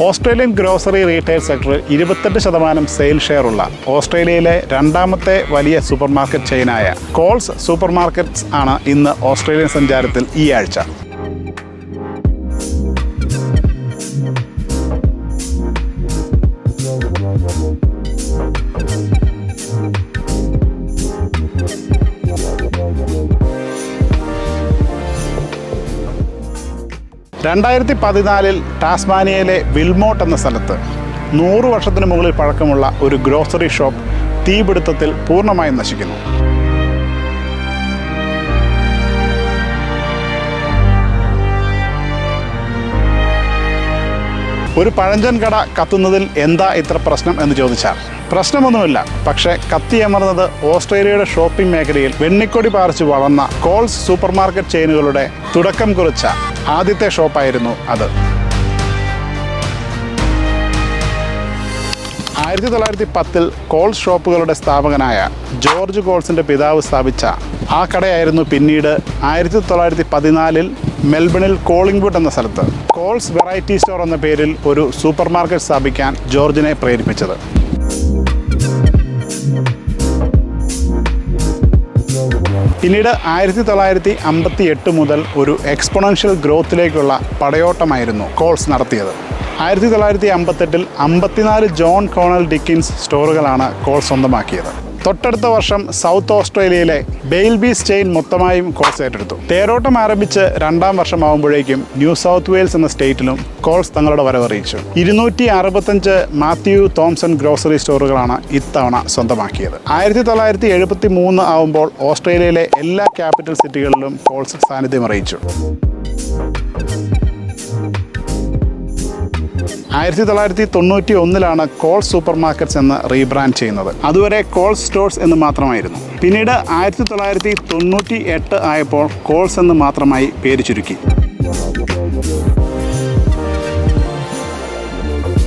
Australian grocery retail സെക്ടറിൽ ഇരുപത്തെട്ട് ശതമാനം സെയിൽ ഷെയർ ഉള്ള ഓസ്ട്രേലിയയിലെ രണ്ടാമത്തെ വലിയ സൂപ്പർ മാർക്കറ്റ് ചെയിനായ കോൾസ് സൂപ്പർ മാർക്കറ്റ്സ് ആണ് ഇന്ന് ഓസ്ട്രേലിയൻ സഞ്ചാരത്തിൽ ഈ ആഴ്ച. രണ്ടായിരത്തി പതിനാലിൽ ടാസ്മാനിയയിലെ വിൽമോട്ട് എന്ന സ്ഥലത്ത് നൂറ് വർഷത്തിന് മുകളിൽ പഴക്കമുള്ള ഒരു ഗ്രോസറി ഷോപ്പ് തീപിടുത്തത്തിൽ പൂർണമായും നശിക്കുന്നു. ഒരു പഴഞ്ചൻ കട കത്തുന്നതിൽ എന്താ ഇത്ര പ്രശ്നം എന്ന് ചോദിച്ചാൽ പ്രശ്നമൊന്നുമില്ല. പക്ഷേ കത്തിയമർന്നത് ഓസ്ട്രേലിയയുടെ ഷോപ്പിംഗ് മേഖലയിൽ വെണ്ണിക്കൊടി പാറിച്ച് വളർന്ന കോൾസ് സൂപ്പർമാർക്കറ്റ് ചെയിനുകളുടെ തുടക്കം കുറിച്ച ആദ്യത്തെ ഷോപ്പായിരുന്നു അത്. ആയിരത്തി തൊള്ളായിരത്തി പത്തിൽ കോൾസ് ഷോപ്പുകളുടെ സ്ഥാപകനായ ജോർജ് കോൾസിന്റെ പിതാവ് സ്ഥാപിച്ച ആ കടയായിരുന്നു പിന്നീട് ആയിരത്തി തൊള്ളായിരത്തി പതിനാലിൽ മെൽബണിൽ കോളിംഗ്വുഡ് എന്ന സ്ഥലത്ത്. കോൾസ് വെറൈറ്റി സ്റ്റോർ എന്ന പേരിൽ ഒരു സൂപ്പർ മാർക്കറ്റ് സ്ഥാപിക്കാൻ ജോർജിനെ പ്രേരിപ്പിച്ചത്. പിന്നീട് ആയിരത്തി തൊള്ളായിരത്തി അമ്പത്തി എട്ട് മുതൽ ഒരു എക്സ്പൊണൻഷ്യൽ ഗ്രോത്തിലേക്കുള്ള പടയോട്ടമായിരുന്നു കോൾസ് നടത്തിയത്. ആയിരത്തി തൊള്ളായിരത്തി അമ്പത്തെട്ടിൽ അമ്പത്തിനാല് ജോൺ കോണൽ ഡിക്കിൻസ് സ്റ്റോറുകളാണ് കോൾ സ്വന്തമാക്കിയത്. തൊട്ടടുത്ത വർഷം സൗത്ത് ഓസ്ട്രേലിയയിലെ ബെയിൽബീസ് ചെയിൻ മൊത്തമായും കോൾസ് ഏറ്റെടുത്തു. തേരോട്ടം ആരംഭിച്ച് രണ്ടാം വർഷമാകുമ്പോഴേക്കും ന്യൂ സൗത്ത് വെയിൽസ് എന്ന സ്റ്റേറ്റിലും കോൾസ് തങ്ങളുടെ വരവറിയിച്ചു ഇരുന്നൂറ്റി അറുപത്തഞ്ച് മാത്യു തോംസൺ ഗ്രോസറി സ്റ്റോറുകളാണ് ഇത്തവണ സ്വന്തമാക്കിയത്. ആയിരത്തി തൊള്ളായിരത്തി എഴുപത്തി മൂന്ന് ആവുമ്പോൾ ഓസ്ട്രേലിയയിലെ എല്ലാ ക്യാപിറ്റൽ സിറ്റികളിലും കോൾസ് സാന്നിധ്യം അറിയിച്ചു. ആയിരത്തി തൊള്ളായിരത്തി തൊണ്ണൂറ്റി ഒന്നിലാണ് കോൾ സൂപ്പർ മാർക്കറ്റ്സ് എന്ന് റീബ്രാൻഡ് ചെയ്യുന്നത്. അതുവരെ കോൾ സ്റ്റോഴ്സ് എന്ന് മാത്രമായിരുന്നു. പിന്നീട് ആയിരത്തി തൊള്ളായിരത്തി തൊണ്ണൂറ്റി എട്ട് ആയപ്പോൾ കോൾസ് എന്ന് മാത്രമായി പേര് ചുരുക്കി.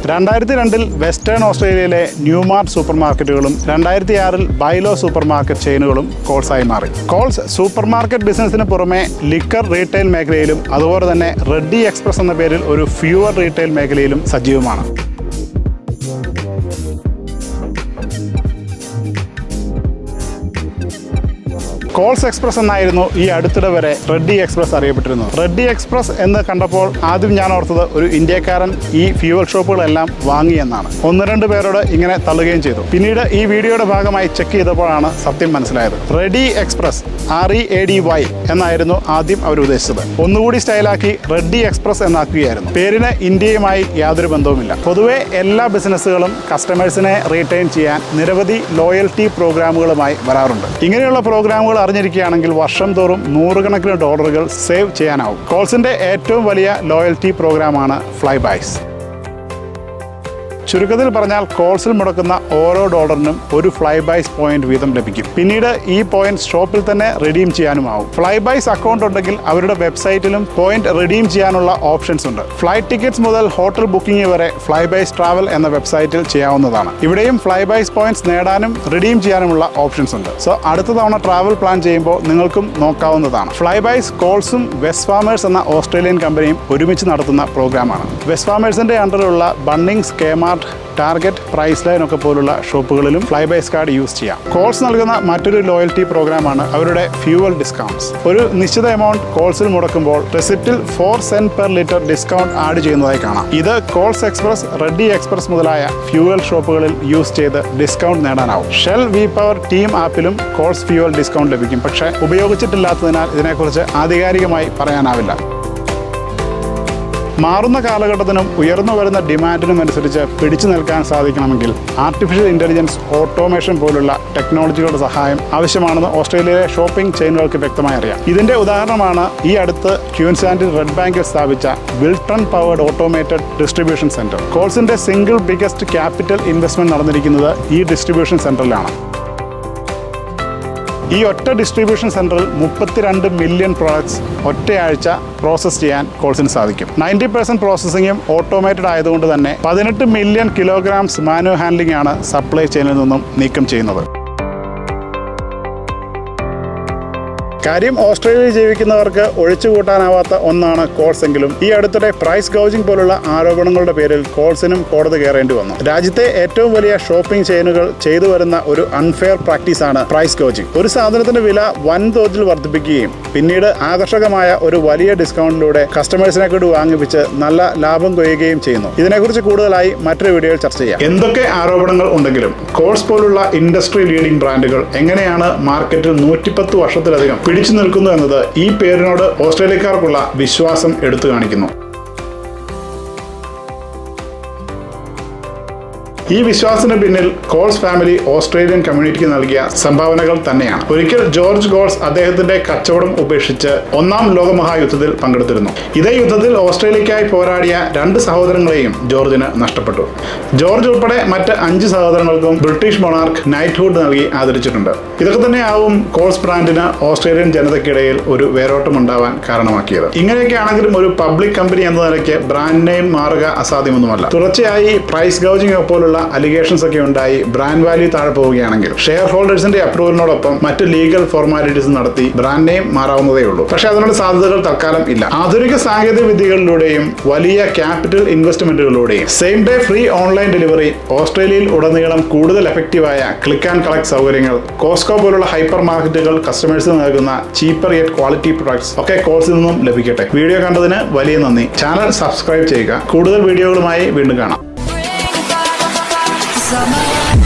രണ്ടായിരത്തി രണ്ടിൽ വെസ്റ്റേൺ ഓസ്ട്രേലിയയിലെ ന്യൂമാർട്ട് സൂപ്പർ മാർക്കറ്റുകളും രണ്ടായിരത്തി ആറിൽ ബൈലോ സൂപ്പർ മാർക്കറ്റ് ചെയിനുകളും കോൾസായി മാറി. കോൾസ് സൂപ്പർ മാർക്കറ്റ് ബിസിനസ്സിന് പുറമെ ലിക്കർ റീറ്റെയിൽ മേഖലയിലും അതുപോലെ തന്നെ റെഡ്ഡി എക്സ്പ്രസ് എന്ന പേരിൽ ഒരു ഫ്യൂവർ റീറ്റെയിൽ മേഖലയിലും സജീവമാണ്. കോൾസ് എക്സ്പ്രസ് എന്നായിരുന്നു ഈ അടുത്തിടെ വരെ റെഡ്ഡി എക്സ്പ്രസ് അറിയപ്പെട്ടിരുന്നു റെഡ്ഡി എക്സ്പ്രസ് എന്ന് കണ്ടപ്പോൾ ആദ്യം ഞാൻ ഓർത്തത് ഒരു ഇന്ത്യക്കാരൻ ഈ ഫ്യൂവൽ ഷോപ്പുകളെല്ലാം വാങ്ങി എന്നാണ്. ഒന്ന് രണ്ട് പേരോട് ഇങ്ങനെ തള്ളുകയും ചെയ്തു. പിന്നീട് ഈ വീഡിയോയുടെ ഭാഗമായി ചെക്ക് ചെയ്തപ്പോഴാണ് സത്യം മനസ്സിലായത്. Ready express R E A D Y എന്നായിരുന്നു ആദ്യം അവർ ഉദ്ദേശിച്ചത്. ഒന്നുകൂടി സ്റ്റൈലാക്കി റെഡി എക്സ്പ്രസ് എന്നാക്കുകയായിരുന്നു. പേരിന് ഇന്ത്യയുമായി യാതൊരു ബന്ധവുമില്ല. പൊതുവെ എല്ലാ ബിസിനസ്സുകളും കസ്റ്റമേഴ്സിനെ റീറ്റെയിൻ ചെയ്യാൻ നിരവധി ലോയൽറ്റി പ്രോഗ്രാമുകളുമായി വരാറുണ്ട്. ഇങ്ങനെയുള്ള പ്രോഗ്രാമുകൾ അറിഞ്ഞിരിക്കുകയാണെങ്കിൽ വർഷം തോറും നൂറുകണക്കിന് ഡോളറുകൾ സേവ് ചെയ്യാനാവും. കോൾസിന്റെ ഏറ്റവും വലിയ ലോയൽറ്റി പ്രോഗ്രാമാണ് ഫ്ലൈ ബൈസ് ചുരുക്കത്തിൽ പറഞ്ഞാൽ കോൾസിൽ മുടക്കുന്ന ഓരോ ഡോളറിനും ഒരു ഫ്ലൈ ബൈസ് പോയിന്റ് വീതം ലഭിക്കും. പിന്നീട് ഈ പോയിന്റ് ഷോപ്പിൽ തന്നെ റിഡീം ചെയ്യാനുമാവും. ഫ്ലൈ ബൈസ് അക്കൗണ്ട് ഉണ്ടെങ്കിൽ അവരുടെ വെബ്സൈറ്റിലും പോയിന്റ് റിഡീം ചെയ്യാനുള്ള ഓപ്ഷൻസ് ഉണ്ട്. ഫ്ലൈറ്റ് ടിക്കറ്റ്സ് മുതൽ ഹോട്ടൽ ബുക്കിംഗ് വരെ ഫ്ലൈ ബൈസ് ട്രാവൽ എന്ന വെബ്സൈറ്റിൽ ചെയ്യാവുന്നതാണ്. ഇവിടെയും ഫ്ലൈ ബൈസ് പോയിന്റ്സ് നേടാനും റിഡീം ചെയ്യാനുമുള്ള ഓപ്ഷൻസ് ഉണ്ട്. സോ അടുത്ത തവണ ട്രാവൽ പ്ലാൻ ചെയ്യുമ്പോൾ നിങ്ങൾക്കും നോക്കാവുന്നതാണ്. ഫ്ലൈ ബൈസ് കോൾസും വെസ്റ്റ് ഫാമേഴ്സ് എന്ന ഓസ്ട്രേലിയൻ കമ്പനിയും ഒരുമിച്ച് നടത്തുന്ന പ്രോഗ്രാമാണ് വെസ്റ്റ് ഫാമേഴ്സിന്റെ അണ്ടറിലുള്ള Bunnings Kmart Target Priceline ഒക്കെ പോലുള്ള ഷോപ്പുകളിലും ഫ്ലൈ ബൈസ് കാർഡ് യൂസ് ചെയ്യാം. കോൾസ് നൽകുന്ന മറ്റൊരു ലോയൽറ്റി പ്രോഗ്രാമാണ് അവരുടെ ഫ്യൂവൽ ഡിസ്കൗണ്ട്സ്. ഒരു നിശ്ചിത എമൗണ്ട് കോൾസിൽ മുടക്കുമ്പോൾ റെസിപ്റ്റിൽ four cent per litre discount add ചെയ്യുന്നതായി കാണാം. ഇത് കോൾസ് എക്സ്പ്രസ് റെഡി എക്സ്പ്രസ് മുതലായ ഫ്യൂവൽ ഷോപ്പുകളിൽ യൂസ് ചെയ്ത് ഡിസ്കൗണ്ട് നേടാനാവും. ഷെൽ വി പവർ ടീം ആപ്പിലും കോൾസ് ഫ്യൂവൽ ഡിസ്കൗണ്ട് ലഭിക്കും. പക്ഷേ ഉപയോഗിച്ചിട്ടില്ലാത്തതിനാൽ ഇതിനെക്കുറിച്ച് ആധികാരികമായി പറയാനാവില്ല. മാറുന്ന കാലഘട്ടത്തിനും ഉയർന്നു വരുന്ന ഡിമാൻഡിനും അനുസരിച്ച് പിടിച്ചു നിൽക്കാൻ സാധിക്കണമെങ്കിൽ ആർട്ടിഫിഷ്യൽ ഇന്റലിജൻസ് ഓട്ടോമേഷൻ പോലുള്ള ടെക്നോളജികളുടെ സഹായം ആവശ്യമാണെന്ന് ഓസ്ട്രേലിയയിലെ ഷോപ്പിംഗ് ചെയിനുകൾക്ക് വ്യക്തമായി അറിയാം. ഇതിന്റെ ഉദാഹരണമാണ് ഈ അടുത്ത് ക്യൂൻസാൻഡിൽ റെഡ് ബാങ്കിൽ സ്ഥാപിച്ച വിൽട്ടൺ പവേർഡ് ഓട്ടോമേറ്റഡ് ഡിസ്ട്രിബ്യൂഷൻ സെന്റർ. കോൾസിന്റെ സിംഗിൾ ബിഗസ്റ്റ് ക്യാപിറ്റൽ ഇൻവെസ്റ്റ്മെന്റ് നടന്നിരിക്കുന്നത് ഈ ഡിസ്ട്രിബ്യൂഷൻ സെന്ററിലാണ്. ഈ ഒറ്റ ഡിസ്ട്രിബ്യൂഷൻ സെന്ററിൽ മുപ്പത്തിരണ്ട് മില്യൺ പ്രോഡക്ട്സ് ഒറ്റയാഴ്ച പ്രോസസ്സ് ചെയ്യാൻ കോൾസിന് സാധിക്കും. നയന്റി പെർസെന്റ് പ്രോസസ്സിങ്ങും ഓട്ടോമേറ്റഡ് ആയതുകൊണ്ട് തന്നെ പതിനെട്ട് മില്യൺ കിലോഗ്രാംസ് മാനുവൽ ഹാൻഡ്ലിംഗ് ആണ് സപ്ലൈ ചെയിനിൽ നിന്നും നീക്കം ചെയ്യുന്നത്. കാര്യം ഓസ്ട്രേലിയയിൽ ജീവിക്കുന്നവർക്ക് ഒഴിച്ചുകൂട്ടാനാവാത്ത ഒന്നാണ് കോൾസ് എങ്കിലും. ഈ അടുത്തിടെ പ്രൈസ് ഗൗജിംഗ് പോലുള്ള ആരോപണങ്ങളുടെ പേരിൽ കോൾസിനും കോടതി കയറേണ്ടി വന്നു. രാജ്യത്തെ ഏറ്റവും വലിയ ഷോപ്പിംഗ് ചെയിനുകൾ ചെയ്തു വരുന്ന ഒരു അൺഫെയർ പ്രാക്ടീസാണ് പ്രൈസ് ഗൗജിംഗ്. ഒരു സാധനത്തിന്റെ വില വൻതോതിൽ വർദ്ധിപ്പിക്കുകയും പിന്നീട് ആകർഷകമായ ഒരു വലിയ ഡിസ്കൗണ്ടിലൂടെ കസ്റ്റമേഴ്സിനെ കൂടി വാങ്ങിപ്പിച്ച് നല്ല ലാഭം കൊയ്യുകയും ചെയ്യുന്നു. ഇതിനെക്കുറിച്ച് കൂടുതലായി മറ്റൊരു വീഡിയോയിൽ ചർച്ച ചെയ്യാം. എന്തൊക്കെ ആരോപണങ്ങൾ ഉണ്ടെങ്കിലും കോഴ്സ് പോലുള്ള ഇൻഡസ്ട്രി ലീഡിംഗ് ബ്രാൻഡുകൾ എങ്ങനെയാണ് മാർക്കറ്റിൽ നൂറ്റിപ്പത്ത് വർഷത്തിലധികം പിടിച്ചു നിൽക്കുന്നു എന്നത് ഈ പേരിനോട് ഓസ്ട്രേലിയക്കാർക്കുള്ള വിശ്വാസം എടുത്തു കാണിക്കുന്നു. ഈ വിശ്വാസത്തിന് പിന്നിൽ കോൾസ് ഫാമിലി ഓസ്ട്രേലിയൻ കമ്മ്യൂണിറ്റിക്ക് നൽകിയ സംഭാവനകൾ തന്നെയാണ്. ഒരിക്കൽ ജോർജ് കോൾസ് അദ്ദേഹത്തിന്റെ കച്ചവടം ഉപേക്ഷിച്ച് ഒന്നാം ലോകമഹായുദ്ധത്തിൽ പങ്കെടുത്തിരുന്നു. ഇതേ യുദ്ധത്തിൽ ഓസ്ട്രേലിയക്കായി പോരാടിയ രണ്ട് സഹോദരങ്ങളെയും ജോർജിന് നഷ്ടപ്പെട്ടു. ജോർജ് ഉൾപ്പെടെ മറ്റ് അഞ്ച് സഹോദരങ്ങൾക്കും ബ്രിട്ടീഷ് മൊണാർക്ക് നൈറ്റ്ഹുഡ് നൽകി ആദരിച്ചിട്ടുണ്ട്. ഇതൊക്കെ തന്നെയാവും കോൾസ് ബ്രാൻഡിന് ഓസ്ട്രേലിയൻ ജനതയ്ക്കിടയിൽ ഒരു വേരോട്ടം ഉണ്ടാവാൻ കാരണമാക്കിയത്. ഇങ്ങനെയൊക്കെ ആണെങ്കിലും ഒരു പബ്ലിക് കമ്പനി എന്ന നിലയ്ക്ക് ബ്രാൻഡ് നെയിം മാറുക അസാധ്യമൊന്നുമല്ല. തുടർച്ചയായി പ്രൈസ് ഗൗജിംഗ് പോലുള്ള അലിഗേഷൻസ് ഒക്കെ ഉണ്ടായി ബ്രാൻഡ് വാല്യൂ താഴെ പോവുകയാണെങ്കിൽ ഷെയർ ഹോൾഡേഴ്സിന്റെ അപ്രൂവലിനോടൊപ്പം മറ്റ് ലീഗൽ ഫോർമാലിറ്റീസ് നടത്തി ബ്രാൻഡ് നെയിം മാറാവുന്നതേ ഉള്ളൂ. പക്ഷേ അതിനുള്ള സാധ്യതകൾ തൽക്കാലം ഇല്ല. ആധുനിക സാങ്കേതിക വിദ്യകളിലൂടെയും വലിയ capital ഇൻവെസ്റ്റ്മെന്റുകളിലൂടെയും same day free online delivery ഓസ്ട്രേലിയയിൽ ഉടനീളം കൂടുതൽ എഫക്റ്റീവായ ക്ലിക്ക് ആൻഡ് കളക്ട് സൗകര്യങ്ങൾ കോസ്കോ പോലുള്ള ഹൈപ്പർ മാർക്കറ്റുകൾ കസ്റ്റമേഴ്സിന് നൽകുന്ന ചീപ്പർ യെറ്റ് ക്വാളിറ്റി പ്രൊഡക്ട്സ് ഒക്കെ കോഴ്സിൽ നിന്നും ലഭിക്കട്ടെ. വീഡിയോ കണ്ടതിന് വലിയ നന്ദി. ചാനൽ സബ്സ്ക്രൈബ് ചെയ്യുക. കൂടുതൽ വീഡിയോകളുമായി വീണ്ടും കാണാം. summer.